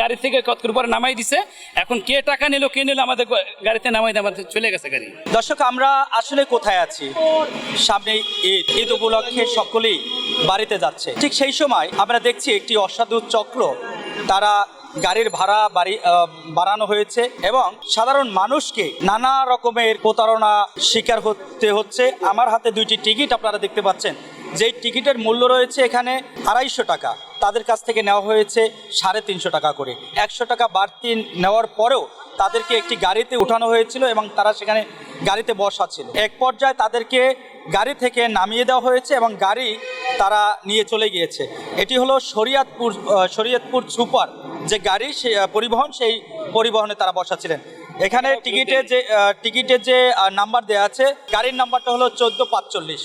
গাড়ি থেকে কতক্ষণ পরে নামাই দিছে, এখন কে টাকা নিল, কে নিল আমাদের গাড়িতে নামাই দিয়ে আমাদের চলে গেছে গাড়ি। দর্শক, আমরা আসলে কোথায় আছি? সামনে ঈদ ঈদ উপলক্ষে সকলেই বাড়িতে যাচ্ছে। ঠিক সেই সময় আমরা দেখছি একটি অসাধু চক্র, তারা গাড়ির ভাড়া বাড়ি বাড়ানো হয়েছে এবং সাধারণ মানুষকে নানা রকমের প্রতারণা শিকার হতে হচ্ছে। আমার হাতে দুইটি টিকিট আপনারা দেখতে পাচ্ছেন। যেই টিকিটের মূল্য রয়েছে এখানে আড়াইশো টাকা, তাদের কাছ থেকে নেওয়া হয়েছে সাড়ে তিনশো টাকা করে। একশো টাকা বাড়তি নেওয়ার পরেও তাদেরকে একটি গাড়িতে উঠানো হয়েছিল এবং তারা সেখানে গাড়িতে বসা ছিল। এক পর্যায়ে তাদেরকে গাড়ি থেকে নামিয়ে দেওয়া হয়েছে এবং গাড়ি তারা নিয়ে চলে গিয়েছে। এটি হলো শরিয়াতপুর শরীয়তপুর সুপার যে গাড়ি সে, পরিবহন, সেই পরিবহনে তারা বসা ছিলেন। এখানে টিকিটে যে টিকিটের যে নাম্বার দেওয়া আছে, গাড়ির নাম্বারটা হলো চোদ্দ পাঁচচল্লিশ।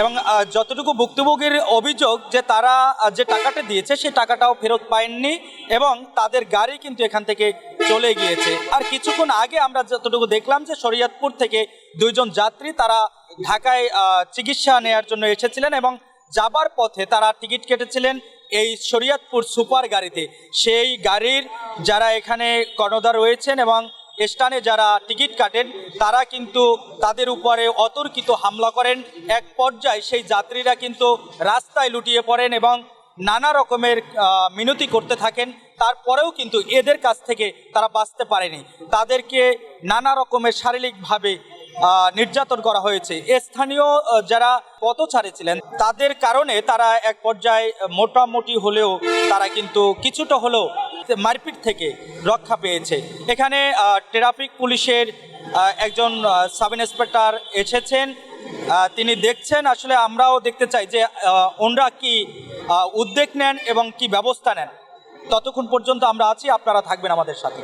এবং যতটুকু ভুক্তভোগীর অভিযোগ যে তারা যে টাকাটা দিয়েছে সেই টাকাটাও ফেরত পায়নি এবং তাদের গাড়ি কিন্তু এখান থেকে চলে গিয়েছে। আর কিছুক্ষণ আগে আমরা যতটুকু দেখলাম যে শরীয়তপুর থেকে দুইজন যাত্রী তারা ঢাকায় চিকিৎসা নেওয়ার জন্য এসেছিলেন এবং যাবার পথে তারা টিকিট কেটেছিলেন এই শরীয়তপুর সুপার গাড়িতে। সেই গাড়ির যারা এখানে কর্ণধার রয়েছেন এবং স্থানে যারা টিকিট কাটেন, তারা কিন্তু তাদের উপরে অতর্কিত হামলা করেন। এক পর্যায়ে সেই যাত্রীরা কিন্তু রাস্তায় লুটিয়ে পড়েন এবং নানা রকমের মিনতি করতে থাকেন। তারপরেও কিন্তু এদের কাছ থেকে তারা বাঁচতে পারেনি। তাদেরকে নানা রকমের শারীরিকভাবে নির্যাতন করা হয়েছে। স্থানীয় যারা পথচারী ছিলেন তাদের কারণে তারা এক পর্যায়ে মোটামুটি হলেও তারা কিন্তু কিছুটা হলেও মারপিট থেকে রক্ষা পেয়েছে। এখানে ট্রাফিক পুলিশের একজন সাব ইন্সপেক্টর এসেছেন। তিনি দেখছেন, আসলে আমরাও দেখতে চাই যে ওনরা কি উদ্যোগ নেন এবং কি ব্যবস্থা নেন। ততক্ষণ পর্যন্ত আমরা আছি, আপনারা থাকবেন আমাদের সাথে।